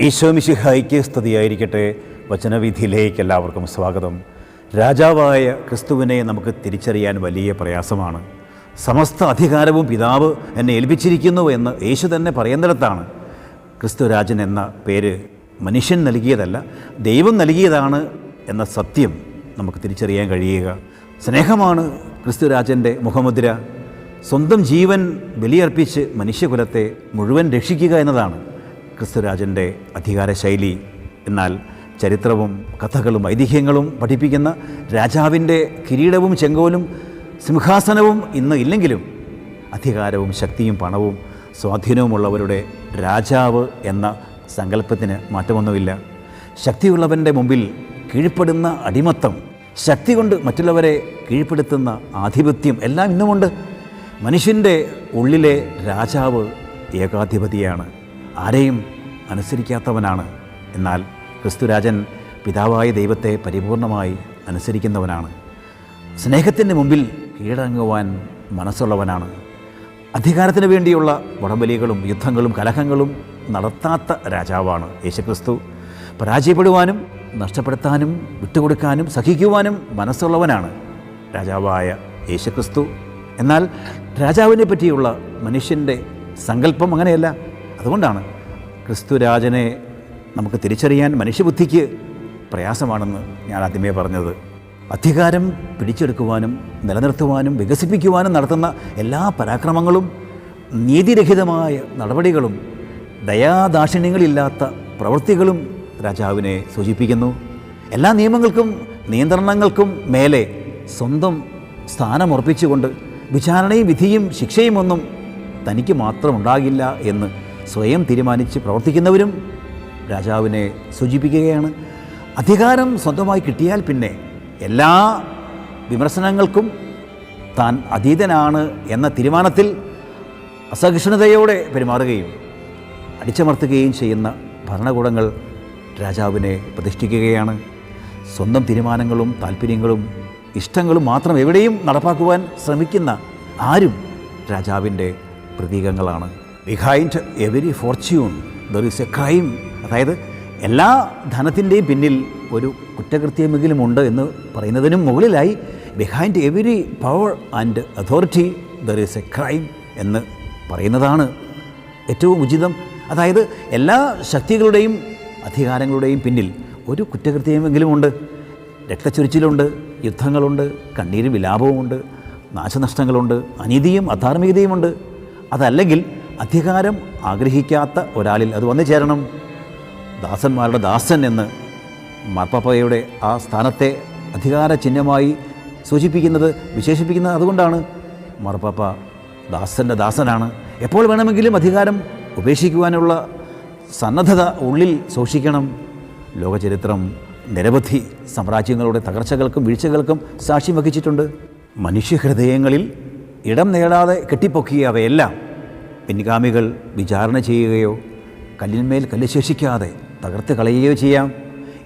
ഈശോമിശിഹായിക്ക് സ്തുതിയായിരിക്കട്ടെ. വചനവിധിയിലേക്ക് എല്ലാവർക്കും സ്വാഗതം. രാജാവായ ക്രിസ്തുവിനെ നമുക്ക് തിരിച്ചറിയാൻ വലിയ പ്രയാസമാണ്. സമസ്ത അധികാരവും പിതാവ് എന്നെ ഏൽപ്പിച്ചിരിക്കുന്നു എന്ന് യേശു തന്നെ പറയുന്നിടത്താണ്. ക്രിസ്തുരാജൻ എന്ന പേര് മനുഷ്യൻ നൽകിയതല്ല ദൈവം നൽകിയതാണ് എന്ന സത്യം നമുക്ക് തിരിച്ചറിയാൻ കഴിയുക. സ്നേഹമാണ് ക്രിസ്തുരാജന്റെ മുഖമുദ്ര. സ്വന്തം ജീവൻ ബലിയർപ്പിച്ച് മനുഷ്യകുലത്തെ മുഴുവൻ രക്ഷിക്കുക എന്നതാണ്. ക്രിസ്തുരാജന്റെ അധികാരശൈലി. എന്നാൽ ചരിത്രവും കഥകളും ഐതിഹ്യങ്ങളും പഠിപ്പിക്കുന്ന രാജാവിന്റെ കിരീടവും ചെങ്കോലും സിംഹാസനവും ഇന്ന് ഇല്ലെങ്കിലും അധികാരവും ശക്തിയും പണവും സ്വാധീനവുമുള്ളവരുടെ രാജാവ് എന്ന സങ്കല്പത്തിന് മാറ്റമൊന്നുമില്ല. ശക്തിയുള്ളവന്റെ മുമ്പിൽ കീഴ്പ്പെടുന്ന അടിമത്തം ശക്തി കൊണ്ട് മറ്റുള്ളവരെ കീഴ്പ്പെടുത്തുന്ന ആധിപത്യം എല്ലാം ഇന്നുമുണ്ട്. മനുഷ്യന്റെ ഉള്ളിലെ രാജാവ് ഏകാധിപതിയാണ്. ആരെയും അനുസരിക്കാത്തവനാണ്. എന്നാൽ ക്രിസ്തുരാജൻ പിതാവായ ദൈവത്തെ പരിപൂർണമായി അനുസരിക്കുന്നവനാണ്. സ്നേഹത്തിന് മുമ്പിൽ കീഴടങ്ങുവാൻ മനസ്സുള്ളവനാണ്. അധികാരത്തിന് വേണ്ടിയുള്ള വടംവലികളും യുദ്ധങ്ങളും കലഹങ്ങളും നടത്താത്ത രാജാവാണ് യേശുക്രിസ്തു. പരാജയപ്പെടുവാനും നഷ്ടപ്പെടുത്താനും വിട്ടുകൊടുക്കാനും സഹിക്കുവാനും മനസ്സുള്ളവനാണ് രാജാവായ യേശുക്രിസ്തു. എന്നാൽ രാജാവിനെ പറ്റിയുള്ള മനുഷ്യന്റെ സങ്കല്പം അങ്ങനെയല്ല. അതുകൊണ്ടാണ് ക്രിസ്തുരാജനെ നമുക്ക് തിരിച്ചറിയാൻ മനുഷ്യബുദ്ധിക്ക് പ്രയാസമാണെന്ന് ഞാൻ ആദ്യമേ പറഞ്ഞത്. അധികാരം പിടിച്ചെടുക്കുവാനും നിലനിർത്തുവാനും വികസിപ്പിക്കുവാനും നടത്തുന്ന എല്ലാ പരാക്രമങ്ങളും നീതിരഹിതമായ നടപടികളും ദയാദാക്ഷിണ്യങ്ങളില്ലാത്ത പ്രവൃത്തികളും രാജാവിനെ സൂചിപ്പിക്കുന്നു. എല്ലാ നിയമങ്ങൾക്കും നിയന്ത്രണങ്ങൾക്കും മേലെ സ്വന്തം സ്ഥാനമുറപ്പിച്ചുകൊണ്ട് വിചാരണയും വിധിയും ശിക്ഷയും ഒന്നും തനിക്ക് മാത്രം ഉണ്ടാകില്ല എന്ന് സ്വയം തീരുമാനിച്ച് പ്രവർത്തിക്കുന്നവരും രാജാവിനെ സൂചിപ്പിക്കുകയാണ്. അധികാരം സ്വന്തമായി കിട്ടിയാൽ പിന്നെ എല്ലാ വിമർശനങ്ങൾക്കും താൻ അതീതനാണ് എന്ന തീരുമാനത്തിൽ അസഹിഷ്ണുതയോടെ പെരുമാറുകയും അടിച്ചമർത്തുകയും ചെയ്യുന്ന ഭരണകൂടങ്ങൾ രാജാവിനെ പ്രതിഷ്ഠിക്കുകയാണ്. സ്വന്തം തീരുമാനങ്ങളും താല്പര്യങ്ങളും ഇഷ്ടങ്ങളും മാത്രം എവിടെയും നടപ്പാക്കുവാൻ ശ്രമിക്കുന്ന ആരും രാജാവിന്റെ പ്രതീകങ്ങളാണ്. Behind every fortune there is a crime അതായത് എല്ലാ ധനത്തിന്റെയും പിന്നിൽ ഒരു കുറ്റകൃത്യമെങ്കിലും ഉണ്ട് എന്ന് പറയുന്നതിനും മുകളിലായി behind every power and authority there is a crime എന്ന് പറയുന്നതാണ് ഏറ്റവും ഉചിതം. അതായത് എല്ലാ ശക്തികളുടെയും അധികാരങ്ങളുടെയും പിന്നിൽ ഒരു കുറ്റകൃത്യമെങ്കിലും ഉണ്ട്. രക്തച്ചൊരിച്ചിലുണ്ട് യുദ്ധങ്ങളുണ്ട് കണ്ണീരും വിലാപവുമുണ്ട് നാശനഷ്ടങ്ങളുണ്ട് അനീതിയും അധാർമികതയുമുണ്ട്. അതല്ലെങ്കിൽ അധികാരം ആഗ്രഹിക്കാത്ത ഒരാളിൽ അത് വന്നു ചേരണം. ദാസന്മാരുടെ ദാസൻ എന്ന് മാർപ്പാപ്പയുടെ ആ സ്ഥാനത്തെ അധികാര ചിഹ്നമായി സൂചിപ്പിക്കുന്നത് വിശേഷിപ്പിക്കുന്നത് അതുകൊണ്ടാണ്. മാർപ്പാപ്പ ദാസന്റെ ദാസനാണ്. എപ്പോൾ വേണമെങ്കിലും അധികാരം ഉപേക്ഷിക്കുവാനുള്ള സന്നദ്ധത ഉള്ളിൽ സൂക്ഷിക്കണം. ലോകചരിത്രം നിരവധി സാമ്രാജ്യങ്ങളുടെ തകർച്ചകൾക്കും വീഴ്ചകൾക്കും സാക്ഷ്യം വഹിച്ചിട്ടുണ്ട്. മനുഷ്യഹൃദയങ്ങളിൽ ഇടം നേടാതെ കെട്ടിപ്പൊക്കിയ അവയെല്ലാം പിൻഗാമികൾ വിചാരണ ചെയ്യുകയോ കല്ലിന്മേൽ കല്ല് ശേഷിക്കാതെ തകർത്ത് കളയുകയോ ചെയ്യാം.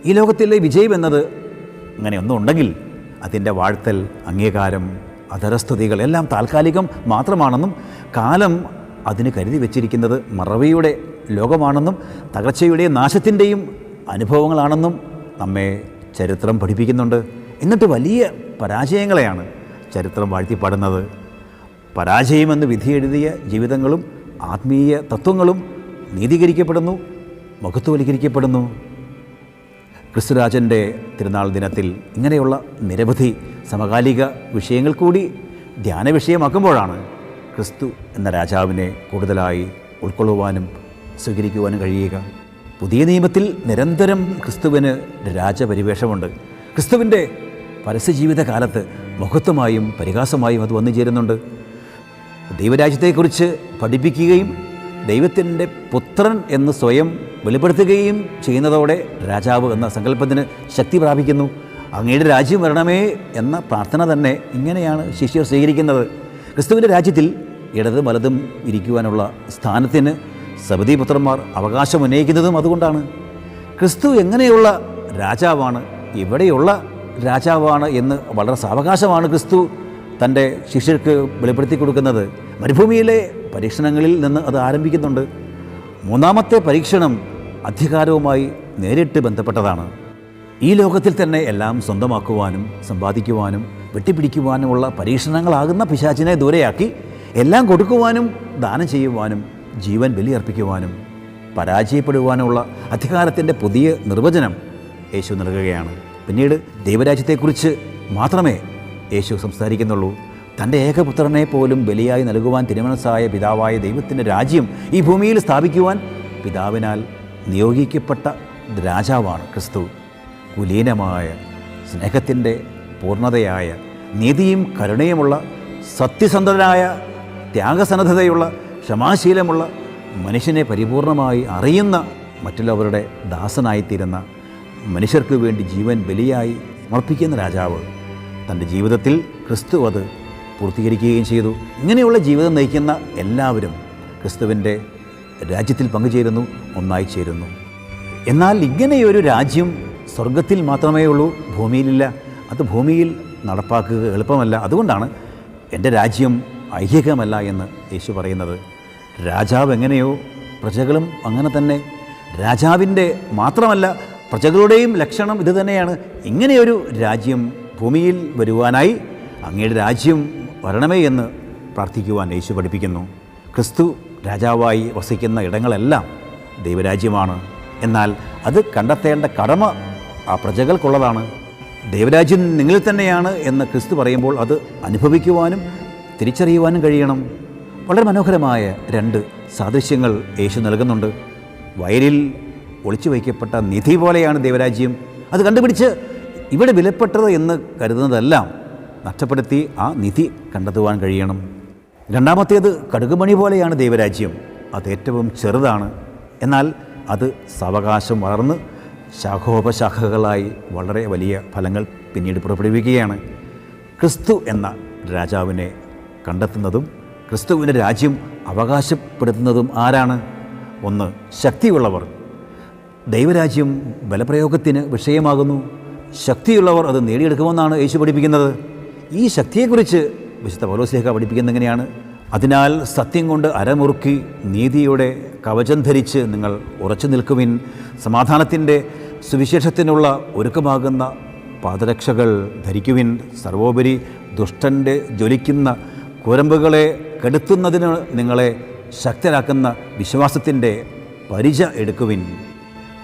ഈ ലോകത്തിലെ വിജയം എന്നത് അങ്ങനെ ഒന്നുണ്ടെങ്കിൽ അതിന്റെ വാഴ്ത്തൽ അംഗീകാരം അധരസ്തുതികൾ എല്ലാം താൽക്കാലികം മാത്രമാണെന്നും കാലം അതിന് കരുതി വച്ചിരിക്കുന്നത് മറവിയുടെ ലോകമാണെന്നും തകർച്ചയുടെയും നാശത്തിന്റെയും അനുഭവങ്ങളാണെന്നും നമ്മെ ചരിത്രം പഠിപ്പിക്കുന്നുണ്ട്. എന്നിട്ട് വലിയ പരാജയങ്ങളെയാണ് ചരിത്രം വാഴ്ത്തിപ്പാടുന്നത്. പരാജയമെന്ന് വിധിയെഴുതിയ ജീവിതങ്ങളും ആത്മീയ തത്വങ്ങളും നീതീകരിക്കപ്പെടുന്നു മഹത്വവൽക്കരിക്കപ്പെടുന്നു. ക്രിസ്തുരാജന്റെ തിരുനാൾ ദിനത്തിൽ ഇങ്ങനെയുള്ള നിരവധി സമകാലിക വിഷയങ്ങൾ കൂടി ധ്യാന വിഷയമാക്കുമ്പോഴാണ് ക്രിസ്തു എന്ന രാജാവിനെ കൂടുതലായി ഉൾക്കൊള്ളുവാനും സ്വീകരിക്കുവാനും കഴിയുക. പുതിയ നിയമത്തിൽ നിരന്തരം ക്രിസ്തുവിന് രാജപരിവേഷമുണ്ട്. ക്രിസ്തുവിന്റെ പരസ്യജീവിത കാലത്ത് മഹത്വമായും പരിഹാസമായും അത് വന്നു ചേരുന്നുണ്ട് ദൈവരാജ്യത്തെക്കുറിച്ച് പഠിപ്പിക്കുകയും ദൈവത്തിന്റെ പുത്രൻ എന്ന് സ്വയം വെളിപ്പെടുത്തുകയും ചെയ്യുന്നതോടെ രാജാവ് എന്ന സങ്കല്പത്തിന് ശക്തി പ്രാപിക്കുന്നു. അങ്ങയുടെ രാജ്യം വരണമേ എന്ന പ്രാർത്ഥന തന്നെ ഇങ്ങനെയാണ് ശിഷ്യർ സ്വീകരിക്കുന്നത്. ക്രിസ്തുവിന്റെ രാജ്യത്തിൽ ഇടതും വലതും ഇരിക്കുവാനുള്ള സ്ഥാനത്തിന് സബദീപുത്രന്മാർ അവകാശം ഉന്നയിക്കുന്നതും അതുകൊണ്ടാണ്. ക്രിസ്തു എങ്ങനെയുള്ള രാജാവാണ് ഇവിടെയുള്ള രാജാവാണ് എന്ന് വളരെ സാവകാശമാണ് ക്രിസ്തു. തന്റെ ശിഷ്യർക്ക് വെളിപ്പെടുത്തി കൊടുക്കുന്നത് മരുഭൂമിയിലെ പരീക്ഷണങ്ങളിൽ നിന്ന് അത് ആരംഭിക്കുന്നുണ്ട്. മൂന്നാമത്തെ പരീക്ഷണം അധികാരവുമായി നേരിട്ട് ബന്ധപ്പെട്ടതാണ്. ഈ ലോകത്തിൽ തന്നെ എല്ലാം സ്വന്തമാക്കുവാനും സമ്പാദിക്കുവാനും വെട്ടിപ്പിടിക്കുവാനുമുള്ള പരീക്ഷണങ്ങളാകുന്ന പിശാചിനെ ദൂരെയാക്കി എല്ലാം കൊടുക്കുവാനും ദാനം ചെയ്യുവാനും ജീവൻ ബലിയർപ്പിക്കുവാനും പരാജയപ്പെടുവാനുമുള്ള അധികാരത്തിന്റെ പുതിയ നിർവചനം യേശു നൽകുകയാണ്. പിന്നീട് ദൈവരാജ്യത്തെക്കുറിച്ച് മാത്രമേ യേശു സംസാരിക്കുന്നുള്ളൂ. തന്റെ ഏകപുത്രനെ പോലും ബലിയായി നൽകുവാൻ തിരുമനസ്സായ പിതാവായ ദൈവത്തിന്റെ രാജ്യം ഈ ഭൂമിയിൽ സ്ഥാപിക്കുവാൻ പിതാവിനാൽ നിയോഗിക്കപ്പെട്ട രാജാവാണ് ക്രിസ്തു. കുലീനമായ സ്നേഹത്തിന്റെ പൂർണതയായ നീതിയും കരുണയുമുള്ള സത്യസന്ധനായ ത്യാഗസന്നദ്ധതയുള്ള ക്ഷമാശീലമുള്ള മനുഷ്യനെ പരിപൂർണമായി അറിയുന്ന മറ്റുള്ളവരുടെ ദാസനായിത്തീരുന്ന മനുഷ്യർക്ക് വേണ്ടി ജീവൻ ബലിയായി സമർപ്പിക്കുന്ന രാജാവ് തന്റെ ജീവിതത്തിൽ ക്രിസ്തു അത് പൂർത്തീകരിക്കുകയും ചെയ്തു. ഇങ്ങനെയുള്ള ജീവിതം നയിക്കുന്ന എല്ലാവരും ക്രിസ്തുവിന്റെ രാജ്യത്തിൽ പങ്കുചേരുന്നു ഒന്നായി ചേരുന്നു. എന്നാൽ ഇങ്ങനെയൊരു രാജ്യം സ്വർഗത്തിൽ മാത്രമേ ഉള്ളൂ ഭൂമിയിലില്ല. അത് ഭൂമിയിൽ നടപ്പാക്കുക എളുപ്പമല്ല. അതുകൊണ്ടാണ് എന്റെ രാജ്യം ഐഹികമല്ല എന്ന് യേശു പറയുന്നത്. രാജാവ് എങ്ങനെയോ പ്രജകളും അങ്ങനെ തന്നെ. രാജാവിന്റെ മാത്രമല്ല പ്രജകളുടെയും ലക്ഷണം ഇതുതന്നെയാണ് ഇങ്ങനെയൊരു രാജ്യം ഭൂമിയിൽ വരുവാനായി അങ്ങയുടെ രാജ്യം വരണമേ എന്ന് പ്രാർത്ഥിക്കുവാൻ യേശു പഠിപ്പിക്കുന്നു. ക്രിസ്തു രാജാവായി വസിക്കുന്ന ഇടങ്ങളെല്ലാം ദൈവരാജ്യമാണ്. എന്നാൽ അത് കണ്ടെത്തേണ്ട കടമ ആ പ്രജകൾക്കുള്ളതാണ്. ദൈവരാജ്യം നിങ്ങളിൽ തന്നെയാണ് എന്ന് ക്രിസ്തു പറയുമ്പോൾ അത് അനുഭവിക്കുവാനും തിരിച്ചറിയുവാനും കഴിയണം. വളരെ മനോഹരമായ രണ്ട് സാദൃശ്യങ്ങൾ യേശു നൽകുന്നുണ്ട്. വയലിൽ ഒളിച്ചു വയ്ക്കപ്പെട്ട നിധി പോലെയാണ് ദൈവരാജ്യം. അത് കണ്ടുപിടിച്ച് ഇവിടെ വിലപ്പെട്ടത് എന്ന് കരുതുന്നതെല്ലാം നഷ്ടപ്പെടുത്തി ആ നിധി കണ്ടെത്തുവാൻ കഴിയണം. രണ്ടാമത്തേത് കടുകുമണി പോലെയാണ് ദൈവരാജ്യം. അത് ഏറ്റവും ചെറുതാണ്. എന്നാൽ അത് സാവകാശം വളർന്ന് ശാഖോപശാഖകളായി വളരെ വലിയ ഫലങ്ങൾ പിന്നീട് പുറപ്പെടുവിക്കുകയാണ്. ക്രിസ്തു എന്ന രാജാവിനെ കണ്ടെത്തുന്നതും ക്രിസ്തുവിന്റെ രാജ്യം അവകാശപ്പെടുത്തുന്നതും ആരാണ്? ഒന്ന് ശക്തിയുള്ളവർ. ദൈവരാജ്യം ബലപ്രയോഗത്തിന് വിഷയമാകുന്നു. ശക്തിയുള്ളവർ അത് നേടിയെടുക്കുമെന്നാണ് യേശു പഠിപ്പിക്കുന്നത്. ഈ ശക്തിയെക്കുറിച്ച് വിശുദ്ധ പൗലോസ്ലേഖ പഠിപ്പിക്കുന്നത് എങ്ങനെയാണ്? അതിനാൽ സത്യം കൊണ്ട് അരമുറുക്കി നീതിയുടെ കവചം ധരിച്ച് നിങ്ങൾ ഉറച്ചു നിൽക്കുവിൻ. സമാധാനത്തിന്റെ സുവിശേഷത്തിനുള്ള ഒരുക്കമാകുന്ന പാദരക്ഷകൾ ധരിക്കുവിൻ. സർവോപരി ദുഷ്ടന്റെ ജ്വലിക്കുന്ന കുരമ്പുകളെ കെടുത്തുന്നതിന് നിങ്ങളെ ശക്തരാക്കുന്ന വിശ്വാസത്തിന്റെ പരിച എടുക്കുവിൻ.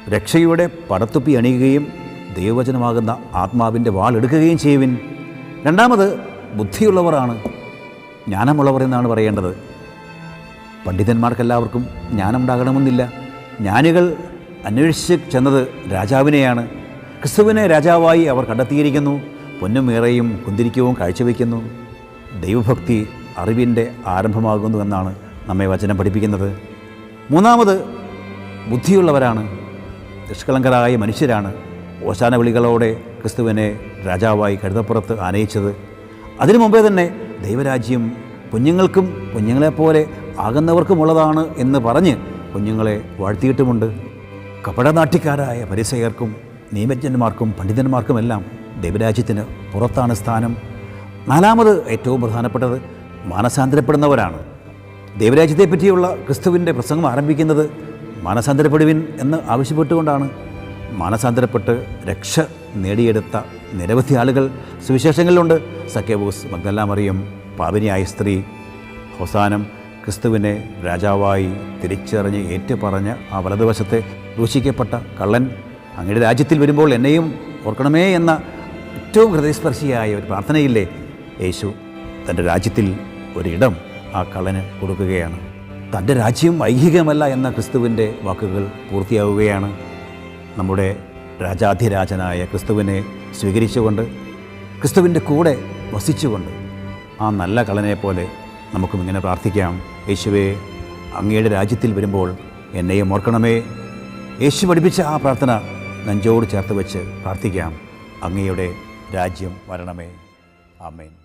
രക്ഷയുടെ പടത്തുപ്പി അണിയുകയും ദൈവവചനമാകുന്ന ആത്മാവിന്റെ വാളെടുക്കുകയും ചെയ്യുവിൻ. രണ്ടാമത് ബുദ്ധിയുള്ളവരാണ്. ജ്ഞാനമുള്ളവർ എന്നാണ് പറയേണ്ടത്. പണ്ഡിതന്മാർക്കെല്ലാവർക്കും ജ്ഞാനമുണ്ടാകണമെന്നില്ല. ജ്ഞാനികൾ അന്വേഷിച്ച് ചെന്നത് രാജാവിനെയാണ്. ക്രിസ്തുവിനെ രാജാവായി അവർ കണ്ടെത്തിയിരിക്കുന്നു. പൊന്നും ഏറെയും കുന്തിരിക്കവും കാഴ്ചവെക്കുന്നു. ദൈവഭക്തി അറിവിന്റെ ആരംഭമാകുന്നു എന്നാണ് നമ്മെ വചനം പഠിപ്പിക്കുന്നത്. മൂന്നാമത് ബുദ്ധിയുള്ളവരാണ്. നിഷ്കളങ്കരായ മനുഷ്യരാണ്. ഓശാന വിളികളോടെ ക്രിസ്തുവിനെ രാജാവായി കഴുതപ്പുറത്ത് ആനയിച്ചത്. അതിനു മുമ്പേ തന്നെ ദൈവരാജ്യം കുഞ്ഞുങ്ങൾക്കും കുഞ്ഞുങ്ങളെപ്പോലെ ആകുന്നവർക്കുമുള്ളതാണ് എന്ന് പറഞ്ഞ് കുഞ്ഞുങ്ങളെ വാഴ്ത്തിയിട്ടുമുണ്ട്. കപടനാട്ടിക്കാരായ പരിസയർക്കും നിയമജ്ഞന്മാർക്കും പണ്ഡിതന്മാർക്കുമെല്ലാം ദൈവരാജ്യത്തിന് പുറത്താണ് സ്ഥാനം. നാലാമത് ഏറ്റവും പ്രധാനപ്പെട്ടത് മാനസാന്തരപ്പെടുന്നവരാണ്. ദൈവരാജ്യത്തെപ്പറ്റിയുള്ള ക്രിസ്തുവിന്റെ പ്രസംഗം ആരംഭിക്കുന്നത് മാനസാന്തരപ്പെടുവിൻ എന്ന് ആവശ്യപ്പെട്ടുകൊണ്ടാണ്. മാനസാന്തരപ്പെട്ട് രക്ഷ നേടിയെടുത്ത നിരവധി ആളുകൾ സുവിശേഷങ്ങളിലുണ്ട്. സക്കേബൂസ് മഗ്ദല്ലാമറിയം പാപിനിയായ സ്ത്രീ അവസാനം ക്രിസ്തുവിനെ രാജാവായി തിരിച്ചറിഞ്ഞ് ഏറ്റുപറഞ്ഞ് ആ വലതുവശത്തെ ദൂഷിക്കപ്പെട്ട കള്ളൻ അങ്ങയുടെ രാജ്യത്തിൽ വരുമ്പോൾ എന്നെയും ഓർക്കണമേ എന്ന ഏറ്റവും ഹൃദയസ്പർശിയായ ഒരു പ്രാർത്ഥനയില്ലേ? യേശു തന്റെ രാജ്യത്തിൽ ഒരിടം ആ കള്ളന് കൊടുക്കുകയാണ്. തന്റെ രാജ്യം ഐഹികമല്ല എന്ന ക്രിസ്തുവിന്റെ വാക്കുകൾ പൂർത്തിയാവുകയാണ്. നമ്മുടെ രാജാധിരാജനായ ക്രിസ്തുവിനെ സ്വീകരിച്ചുകൊണ്ട് ക്രിസ്തുവിന്റെ കൂടെ വസിച്ചുകൊണ്ട് ആ നല്ല കളനെ പോലെ നമുക്കും ഇങ്ങനെ പ്രാർത്ഥിക്കാം. യേശുവേ അങ്ങയുടെ രാജ്യത്തിൽ വരുമ്പോൾ എന്നെയും ഓർക്കണമേ. യേശു പഠിപ്പിച്ച ആ പ്രാർത്ഥന നെഞ്ചോട് ചേർത്ത് വെച്ച് പ്രാർത്ഥിക്കാം. അങ്ങയുടെ രാജ്യം വരണമേ. ആമേൻ.